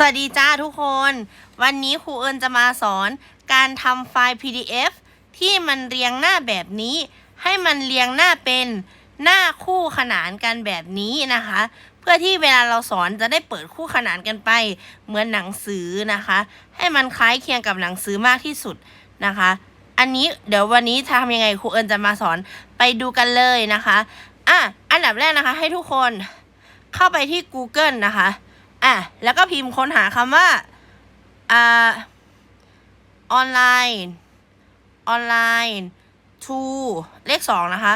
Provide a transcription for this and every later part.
สวัสดีจ้าทุกคน วันนี้ครูเอิญจะมาสอนการทำไฟล์ PDF ที่มันเรียงหน้าแบบนี้ ให้มันเรียงหน้าเป็นหน้าคู่ขนานกันแบบนี้นะคะ เพื่อที่เวลาเราสอนจะได้เปิดคู่ขนานกันไป เหมือนหนังสือนะคะ ให้มันคล้ายเคียงกับหนังสือมากที่สุดนะคะ อันนี้เดี๋ยววันนี้จะทำยังไงครูเอิญจะมาสอนไปดูกันเลยนะคะอะอันดับแรกนะคะให้ทุกคนเข้าไปที่ Google นะคะ อะแล้วก็พิมพ์ค้นหาคำว่าอ่าออนไลน์ออนไลน์ to เลขสองนะคะ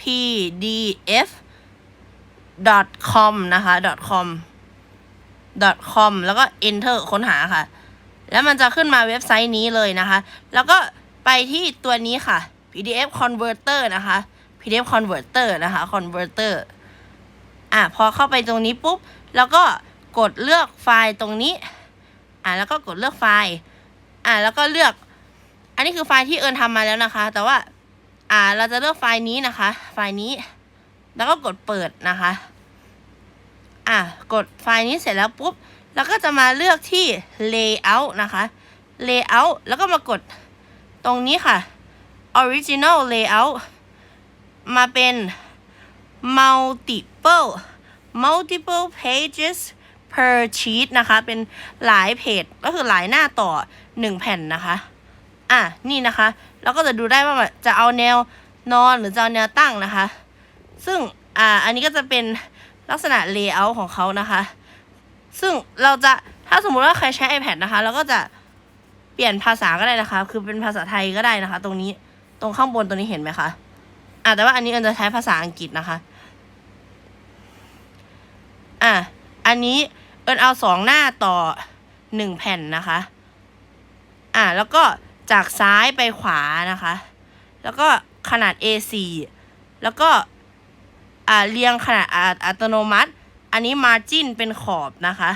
pdf com นะคะ com com แล้วก็ enter ค้นหาค่ะ แล้วมันจะขึ้นมาเว็บไซต์นี้เลยนะคะ แล้วก็ไปที่ตัวนี้ค่ะ pdf converter นะคะ pdf converter นะคะ converter อะ พอเข้าไปตรงนี้ปุ๊บ แล้วก็ กดเลือกไฟล์ตรงนี้ อะแล้วก็กดเลือกไฟล์ อะแล้วก็เลือก อันนี้คือไฟล์ที่เอิญทำมาแล้วนะคะ แต่ว่า อ่า เราจะเลือกไฟล์นี้นะคะ ไฟล์นี้ แล้วก็กดเปิดนะคะ อะกดไฟล์นี้เสร็จแล้วปุ๊บแล้วก็จะมาเลือกที่ layout นะคะ layout แล้วก็มากดตรงนี้ค่ะ original layout มาเป็น multiple multiple pages per sheet นะคะ เป็นหลายเพจก็คือหลายหน้าต่อหนึ่งแผ่นนะคะ อะ นี่นะคะเราก็จะดูได้ว่าจะเอาแนวนอนหรือจะเอาแนวตั้งนะคะ ซึ่ง อ่า อันนี้ก็จะเป็นลักษณะ layout ของเขานะคะ ซึ่งเราจะ ถ้าสมมุติว่าใครใช้ iPad นะคะ เราก็จะเปลี่ยนภาษาก็ได้นะคะ คือเป็นภาษาไทยก็ได้นะคะ ตรงนี้ ตรงข้างบนตรงนี้เห็นไหมคะ อะแต่ว่าอันนี้เอิญจะใช้ภาษาอังกฤษนะคะ อั นนี้เอิญเอาสองหน้าต่อหนึ่งแผ่นนะคะ อะแล้วก็จากซ้ายไปขวานะคะ แล้วก็ขนาด A4 แล้วก็อ่าเรียงขนาดอาอัตโนมัติ อันนี้ margin เป็นขอบนะคะ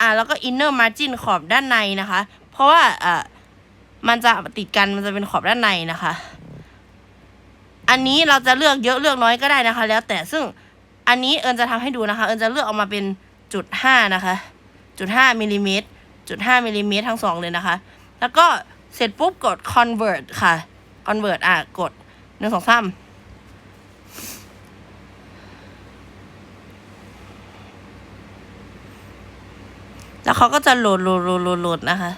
อ่าแล้วก็ inner margin ขอบด้านในนะคะ เพราะว่าอ่ามันจะติดกันมันจะเป็นขอบด้านในนะคะ อันนี้เราจะเลือกเยอะเลือกน้อยก็ได้นะคะ แล้วแต่ซึ่ง อันนี้เอิญจะทำให้ดูนะคะ เอิญจะเลือกออกมาเป็นจุดห้านะคะจุดห้ามิลลิเมตรจุดห้ามิลลิเมตรทั้งสองเลยนะคะ แล้วก็เสร็จปุ๊บกด convert ค่ะ convert อะ กดหนึ่งสองสามแล้วเขาก็จะโหลดโหลดโหลดโหลดโหลดนะคะ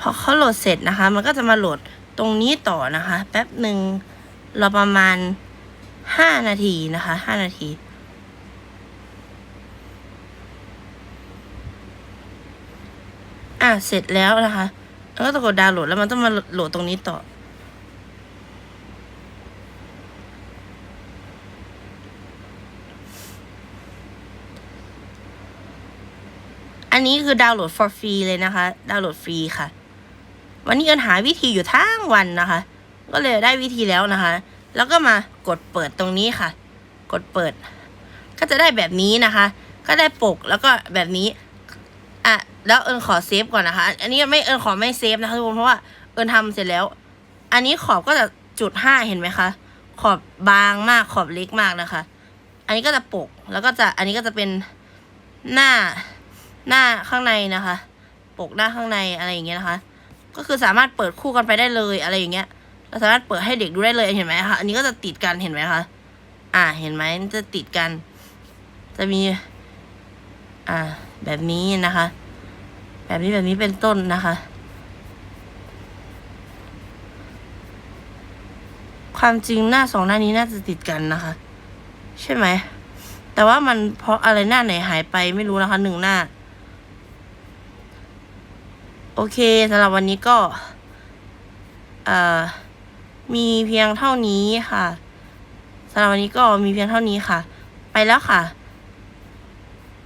พอเขาโหลดเสร็จนะคะ มันก็จะมาโหลดตรงนี้ต่อนะคะ แป๊บหนึ่งเราประมาณห้านาทีนะคะห้านาที อะเสร็จแล้วนะคะแล้วก็ต้องกดดาวน์โหลดแล้วมันต้องมาโหลดตรงนี้ต่อ อันนี้คือดาวน์โหลด for free เลยนะคะ ดาวน์โหลดฟรีค่ะ วันนี้เอินหาวิธีอยู่ทั้งวันนะคะ ก็เลยได้วิธีแล้วนะคะ แล้วก็มากดเปิดตรงนี้ค่ะ กดเปิด ก็จะได้แบบนี้นะคะ ก็ได้ปกแล้วก็แบบนี้อะแล้วเอิญขอเซฟก่อนนะคะ อันนี้ไม่เอิญขอไม่เซฟนะคะทุกคนเพราะว่าเอิญทำเสร็จแล้ว อันนี้ขอบก็จะจุดห้าเห็นไหมคะขอบบางมากขอบเล็กมากนะคะ อันนี้ก็จะปกแล้วก็จะอันนี้ก็จะเป็นหน้าหน้าข้างในนะคะ ปกหน้าข้างในอะไรอย่างเงี้ยนะคะ ก็คือสามารถเปิดคู่กันไปได้เลยอะไรอย่างเงี้ยเราสามารถเปิดให้เด็กดูได้เลยเห็นไหมคะ อันนี้ก็จะติดกันเห็นไหมคะ อ่า เห็นไหมจะติดกัน จะมี อ่า แบบนี้นะคะ แบบนี้แบบนี้เป็นต้นนะคะ ความจริงหน้าสองหน้านี้น่าจะติดกันนะคะ ใช่ไหม แต่ว่ามันเพราะอะไรหน้าไหนหายไปไม่รู้นะคะหนึ่งหน้า โอเคสำหรับวันนี้ก็มีเพียงเท่านี้ค่ะสำหรับวันนี้ก็มีเพียงเท่านี้ค่ะ ไปแล้วค่ะ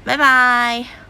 บ๊ายบาย